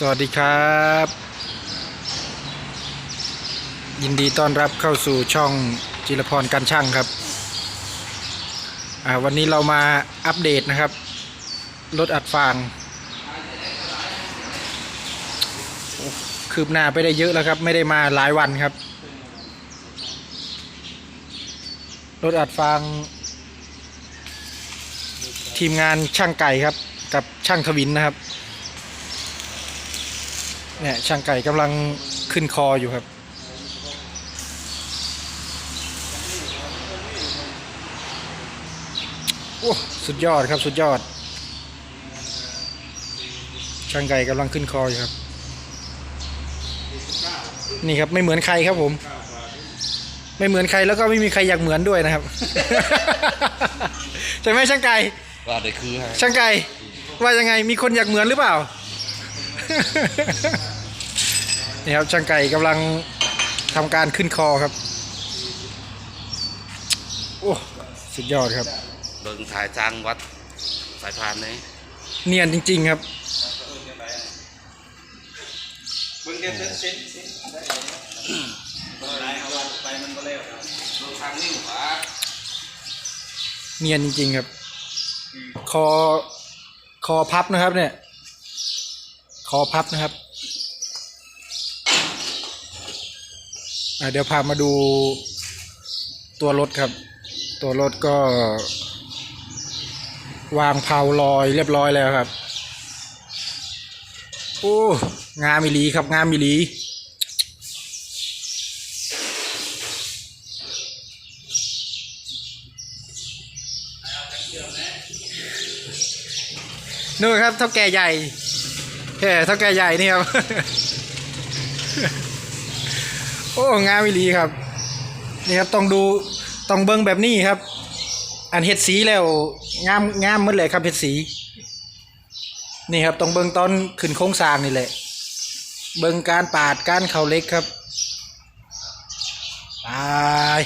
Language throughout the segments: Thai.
สวัสดีครับ ยินดีต้อนรับเข้าสู่ช่องจิรพรการช่างครับ วันนี้เรามาอัปเดตนะครับ รถอัดฟาง คืบหน้าไปได้เยอะแล้วครับ ไม่ได้มาหลายวันครับ รถอัดฟาง ทีมงานช่างไก่ครับ กับช่างทวินนะครับ เนี่ยช่างไก่กำลังขึ้นคออยู่ครับ โอ้สุดยอดครับสุดยอด ช่างไก่กำลังขึ้นคออยู่ครับ นี่ครับไม่เหมือนใครครับผม ไม่เหมือนใครแล้วก็ไม่มีใครอยากเหมือนด้วยนะครับ ใช่ไหมช่างไก่ว่าได้คือฮะช่างไก่ว่ายังไงมีคนอยากเหมือนหรือเปล่า นี่ครับช่างไก่กำลังทำการขึ้นคอครับ โอ้ สุดยอดครับ เบิ่งถ่ายจางวัดสายพานนี่เนียนจริง ๆ ครับทางนิ่งขวาเนียนจริง ๆ ครับ คอ คอพับนะครับเนี่ย คอพับนะครับเดี๋ยวพามาดูตัวรถครับ ตัวรถก็ วางเพาลอยเรียบร้อยแล้วครับ โอ้งามอีหลีครับงามอีหลีนู่นครับเท่าแก่ใหญ่ แค่เท่าแก่ใหญ่นี่ครับ โอ้งามวิลีครับ นี่ครับต้องดูต้องเบิ้งแบบนี้ครับ อันเห็ดสีแล้วงามงามหมดเลยครับเห็ดสี นี่ครับต้องเบิ้งตอนขึ้นโค้งสร้างนี่แหละ เบิ้งการปาดการเขาเล็กครับ ตาย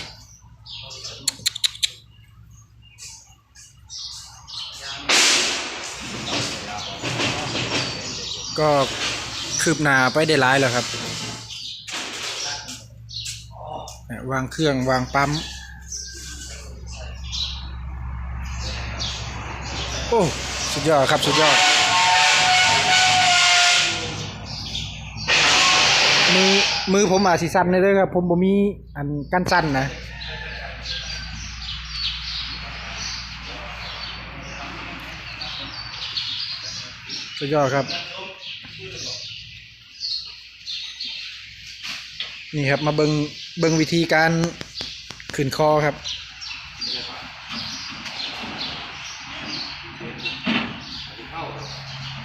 ก็คืบหน้าไปได้หลายแล้วครับ วางเครื่องวางปั๊ม โอ้ สุดยอดครับสุดยอด มือมือผมอาจสิสั้นเลยเด้อครับ ผมบ่มีอันกั้นสั้นนะสุดยอดครับ นี่ครับมาเบิงเบิงวิธีการขึ้นคอครับ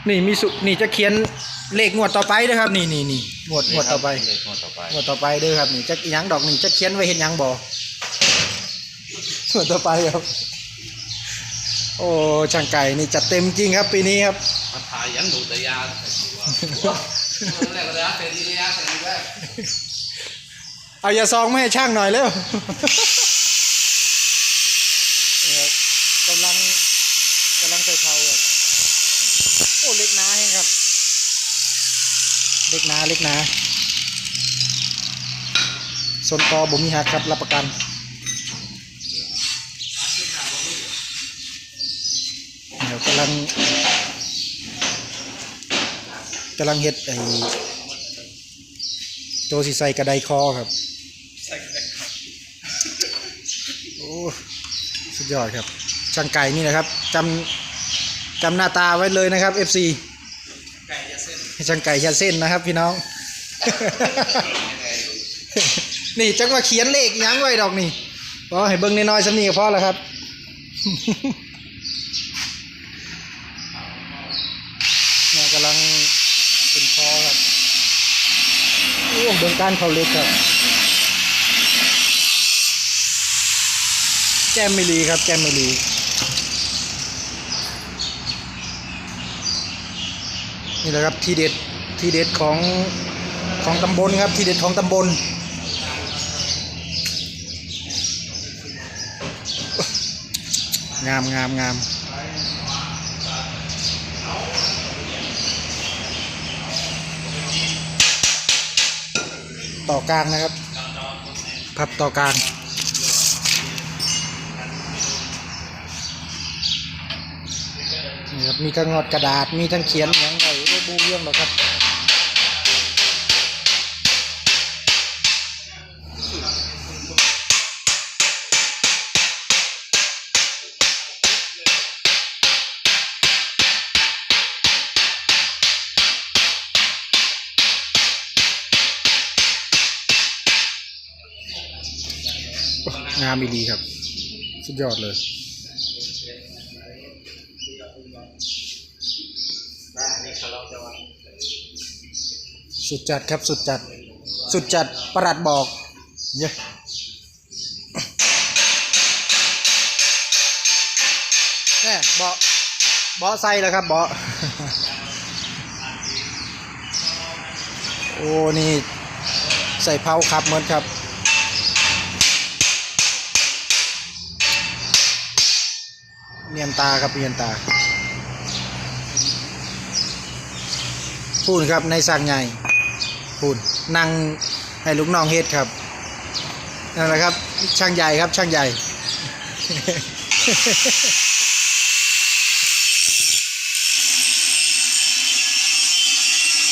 นี่มีสุนี่จะเขียนเลขงวดต่อไปเด้อครับ นี่นี่นี่งวดงวดต่อไปเลยงวดต่อไปงวดต่อไปเด้อครับ นี่จะอิหยังดอกนี่จะเขียนไว้เห็นยังบ่งวดต่อไปครับ โอ้ช่างไก่นี่จัดเต็มจริงครับปีนี้ครับมาถ่ายยังดูแต่ยา ใส่ตัวแรกก็ได้เสร็จดียาเสร็จดีแรกเอายาซองมาให้ช่างหน่อยเร็วนี่ครับกำลังกำลังใส่เทาครับโอ้เล็กหนาแฮงครับ เล็กหนาเล็กหนาส่วนคอบ่มีหักครับรับประกันเดี๋ยวกำลัง กำลังเฮ็ดไอ้ตัวสีใส่กระไดคอครับโอ้สุดยอดครับช่างไก่นี่นะครับจำจำหน้าตาไว้เลยนะครับ FC ช่างไก่ชาเส้นนะครับ พี่น้อง นี่จังว่าเขียนเลขหยังไว้ดอกนี่พอให้เบิ่งน้อยๆสำนีก็พอแล้วครับ เนี่ยกำลังเป็นคอครับโอ้ เบิ่งการเขาเล็กครับ แก้มไม่ลีครับ แก้มไม่ลีนี่แหละครับทีเด็ดทีเด็ดของของตำบลครับ ทีเด็ดของตำบลงามงามงาม ต่อกลางนะครับ พับต่อกลาง นี่ครับ มีทั้งงอดกระดาษ มีทั้งเขียนอย่างไรโอ้บูเรื่องหรอครับ งามอีดีครับ สุดยอดเลยสุดจัดครับสุดจัด สุดจัดประหลัดบอกเยอะแน่เบาเบาะใส่แล้วครับเบาโอ้ นี่ ใส่เผาครับเหมือนครับ เนียนตาครับเนียนตาพูนครับในสั่งใหญ่พูนนั่งให้ลูกน้องเฮ็ดครับนั่นแหละครับช่างใหญ่ครับช่างใหญ่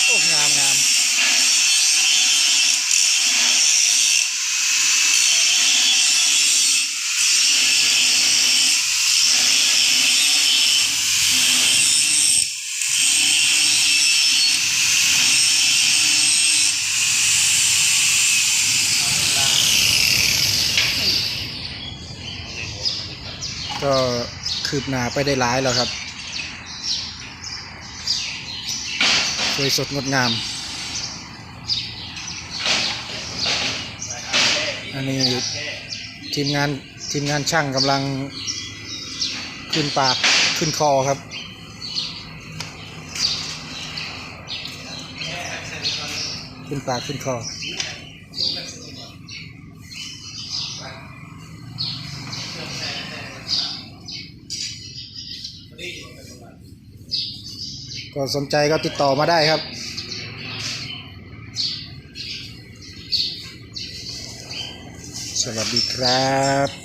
โอ้งามงาม ก็คืบหน้าไปได้หลายแล้วครับ สวยสดงดงาม อันนี้ทีมงานทีมงานช่างกำลังขึ้นปากขึ้นคอครับขึ้นปากขึ้นคอ ก็สนใจก็ติดต่อมาได้ครับ สวัสดีครับ